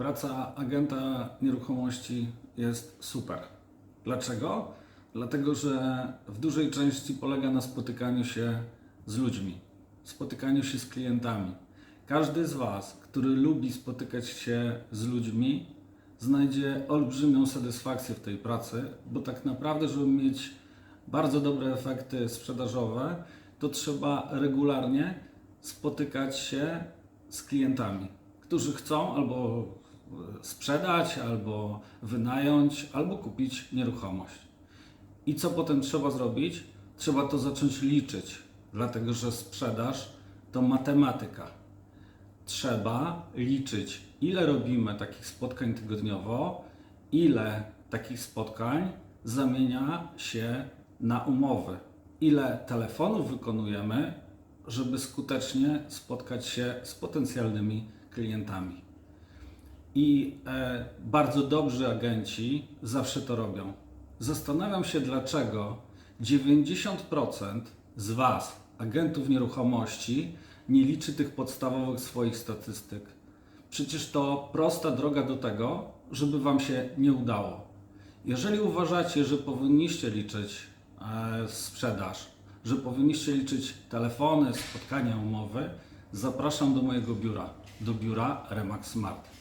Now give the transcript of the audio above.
Praca agenta nieruchomości jest super. Dlaczego? Dlatego, że w dużej części polega na spotykaniu się z ludźmi, spotykaniu się z klientami. Każdy z Was, który lubi spotykać się z ludźmi, znajdzie olbrzymią satysfakcję w tej pracy, bo tak naprawdę, żeby mieć bardzo dobre efekty sprzedażowe, to trzeba regularnie spotykać się z klientami, którzy chcą albo sprzedać, albo wynająć, albo kupić nieruchomość. I co potem trzeba zrobić? Trzeba to zacząć liczyć, dlatego że sprzedaż to matematyka. Trzeba liczyć, ile robimy takich spotkań tygodniowo, ile takich spotkań zamienia się na umowy, ile telefonów wykonujemy, żeby skutecznie spotkać się z potencjalnymi klientami. I e, bardzo dobrzy agenci zawsze to robią. Zastanawiam się, dlaczego 90% z Was, agentów nieruchomości, nie liczy tych podstawowych swoich statystyk. Przecież to prosta droga do tego, żeby Wam się nie udało. Jeżeli uważacie, że powinniście liczyć e, sprzedaż, że powinniście liczyć telefony, spotkania, umowy, zapraszam do mojego biura, do biura Remax Smart.